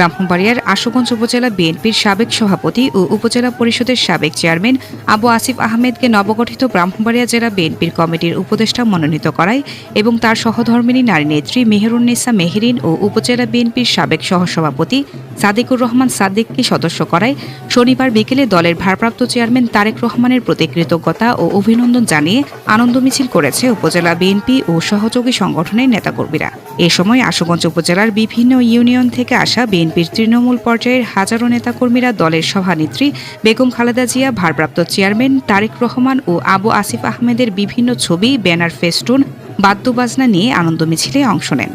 ব্রাহ্মণবাড়িয়ার আশুগঞ্জ উপজেলা বিএনপির সাবেক সভাপতি ও উপজেলা পরিষদের সাবেক চেয়ারম্যান আবু আসিফ আহমেদকে নবগঠিত ব্রাহ্মণবাড়িয়া জেলা বিএনপির কমিটির উপদেষ্টা মনোনীত করায় এবং তার সহধর্মিনী নারী নেত্রী মেহেরুন্নেসা মেহেরিন ও উপজেলা বিএনপির সাবেক সহসভাপতি সাদিকুর রহমান সাদিককে সদস্য করায় শনিবার বিকেলে দলের ভারপ্রাপ্ত চেয়ারম্যান তারেক রহমানের প্রতি কৃতজ্ঞতা ও অভিনন্দন জানিয়ে আনন্দ মিছিল করেছে উপজেলা বিএনপি ও সহযোগী সংগঠনের নেতাকর্মীরা। এ সময় আশুগঞ্জ উপজেলার বিভিন্ন ইউনিয়ন থেকে আসা বিএনপির তৃণমূল পর্যায়ের হাজারো নেতাকর্মীরা দলের সভানেত্রী বেগম খালেদা জিয়া, ভারপ্রাপ্ত চেয়ারম্যান তারেক রহমান ও আবু আসিফ আহমেদের বিভিন্ন ছবি, ব্যানার, ফেস্টুন, বাদ্যবাজনা নিয়ে আনন্দ মিছিলে অংশ নেন।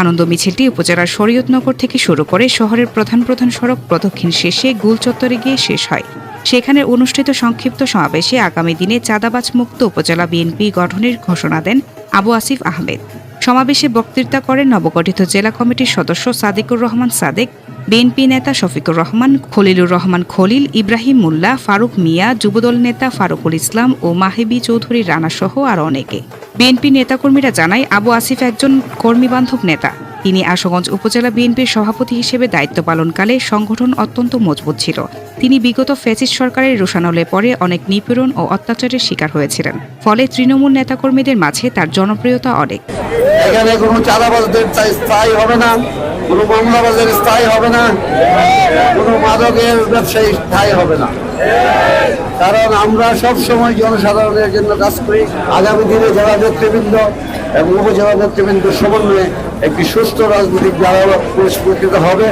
আনন্দ মিছিলটি উপজেলার শরীয়তনগর থেকে শুরু করে শহরের প্রধান প্রধান সড়ক প্রদক্ষিণ শেষে গুল চত্বরে গিয়ে শেষ হয়। সেখানে অনুষ্ঠিত সংক্ষিপ্ত সমাবেশে আগামী দিনে চাঁদাবাজ মুক্ত উপজেলা বিএনপি গঠনের ঘোষণা দেন আবু আসিফ আহমেদ। সমাবেশে বক্তৃতা করেন নবগঠিত জেলা কমিটির সদস্য সাদিকুর রহমান সাদেক, বিএনপি নেতা শফিকুর রহমান, খলিলুর রহমান খলিল, ইব্রাহিম মোল্লা, ফারুক মিয়া, যুবদল নেতা ফারুকুল ইসলাম ও মাহেবি চৌধুরী রানা সহ আরও অনেকে। বিএনপি নেতাকর্মীরা জানায়, আবু আসিফ একজন কর্মীবান্ধব নেতা। তিনি আশুগঞ্জ উপজেলা বিএনপির সভাপতি হিসেবে দায়িত্ব পালনকালে সংগঠন অত্যন্ত মজবুত ছিল। তিনি বিগত ফ্যাসিস্ট সরকারের রোশানলে পরে অনেক নিপীড়ন ও অত্যাচারের শিকার হয়েছিলেন। ফলে তৃণমূল নেতাকর্মীদের মাঝে তার জনপ্রিয়তা অনেক। এখানে কোনো চাঁদাবাজদের স্থায়ী হবে না, কোনো মামলাবাজের স্থায়ী হবে না। কোনো মাদকের ব্যবসায়ী স্থায়ী হবে না। কারণ আমরা সব সময় জনসাধারণের জন্য কাজ করি। আগামী দিনে জেলা নেতৃবৃন্দ এবং উপজেলা নেতৃবৃন্দের সমন্বয়ে একটি সুস্থ রাজনৈতিক ধারা পরিস্ফুটিত হবে।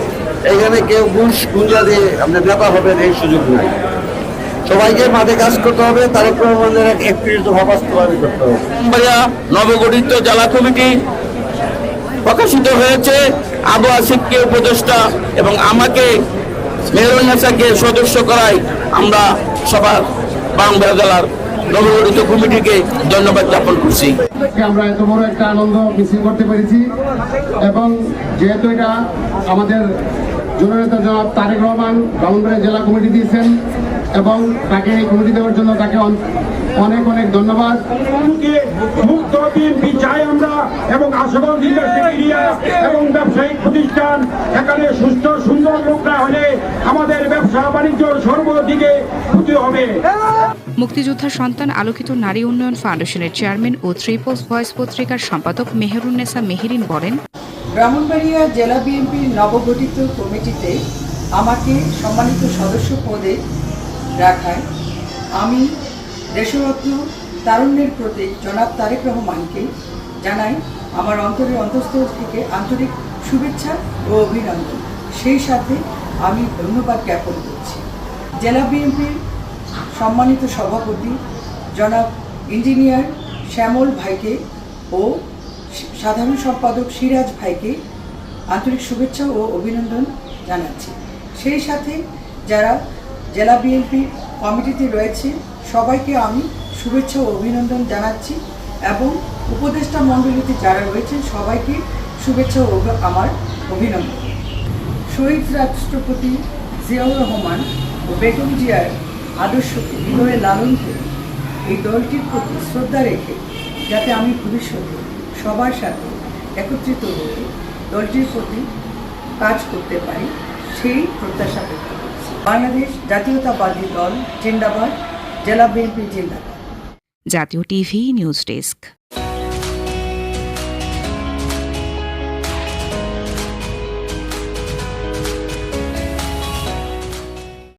এখানে কেউ গুঞ্জ গুঞ্জা দিয়ে আপনার নেতা হবেন এই সুযোগ নাই। সবাইকে মাঠে কাজ করতে হবে তারেক রহমানের এক একত্রিশ দফা বাস্তবায়ন করতে হবে। নবগঠিত জেলা কমিটি প্রকাশিত হয়েছে। আবু আসিফকে উপদেষ্টা এবং আমাকে মেহরুন্নেসাকে সদস্য করায় আমরা সবার ব্রাহ্মণবাড়িয়া জেলার নবগঠিত কমিটিকে ধন্যবাদ জ্ঞাপন করছি। আজকে আমরা এত বড় একটা আনন্দ মিছিল করতে পেরেছি এবং যেহেতু এটা আমাদের জননেতা জনাব তারেক রহমান ব্রাহ্মণবাড়িয়া জেলা কমিটি দিয়েছেন এবং তাকে এই কমিটি দেওয়ার জন্য তাকে অন- অনেক অনেক ধন্যবাদ মুখে মুক্ত বিএনপি চাই আমরা এবং আশুগঞ্জ ইন্ডাস্ট্রি এবং ব্যবসায়িক প্রতিষ্ঠান এখানে সুস্থ সুন্দর লোকরা হলে আমাদের ব্যবসা বাণিজ্য সর্বদিকে ক্ষতি হবে। মুক্তিযোদ্ধার সন্তান আলোকিত নারী উন্নয়ন ফাউন্ডেশনের চেয়ারম্যান ও ত্রিপোজ ভয়েস পত্রিকার সম্পাদক মেহেরুন্নেসা মেহেরিন বলেন ব্রাহ্মণবাড়িয়া জেলা বিএনপির নবগঠিত কমিটিতে আমাকে সম্মানিত সদস্য পদে রাখায় আমি দেশরত্ন তারুণ্যের প্রতীক জনাব তারেক রহমানকে জানাই আমার অন্তরের অন্তঃস্থল থেকে আন্তরিক শুভেচ্ছা ও অভিনন্দন। সেই সাথে আমি ধন্যবাদ জ্ঞাপন করছি। জেলা বিএনপির সম্মানিত সভাপতি জনাব ইঞ্জিনিয়ার শ্যামল ভাইকে ও সাধারণ সম্পাদক সিরাজ ভাইকে আন্তরিক শুভেচ্ছা ও অভিনন্দন জানাচ্ছি। সেই সাথে যারা জেলা বিএনপি কমিটিতে রয়েছে, সবাইকে আমি শুভেচ্ছা ও অভিনন্দন জানাচ্ছি এবং উপদেষ্টা মণ্ডলীতে যারা রয়েছেন, সবাইকে শুভেচ্ছা ও আমার অভিনন্দন। শহীদ রাষ্ট্রপতি জিয়াউর রহমান ও বেগম জিয়ার আদর্শকে, হৃদয়ে লালন করে এই দলটির প্রতি শ্রদ্ধা রেখে যাতে আমি ভবিষ্যতে সবার সাথে একত্রিত হয়ে দলটির প্রতি কাজ করতে পারি, সেই প্রত্যাশা করছি। বাংলাদেশ জাতীয়তাবাদী দল, জিন্দাবাদ, জেলা বিএনপি, জিন্দাবাদ। জাতীয় টিভি নিউজ ডেস্ক।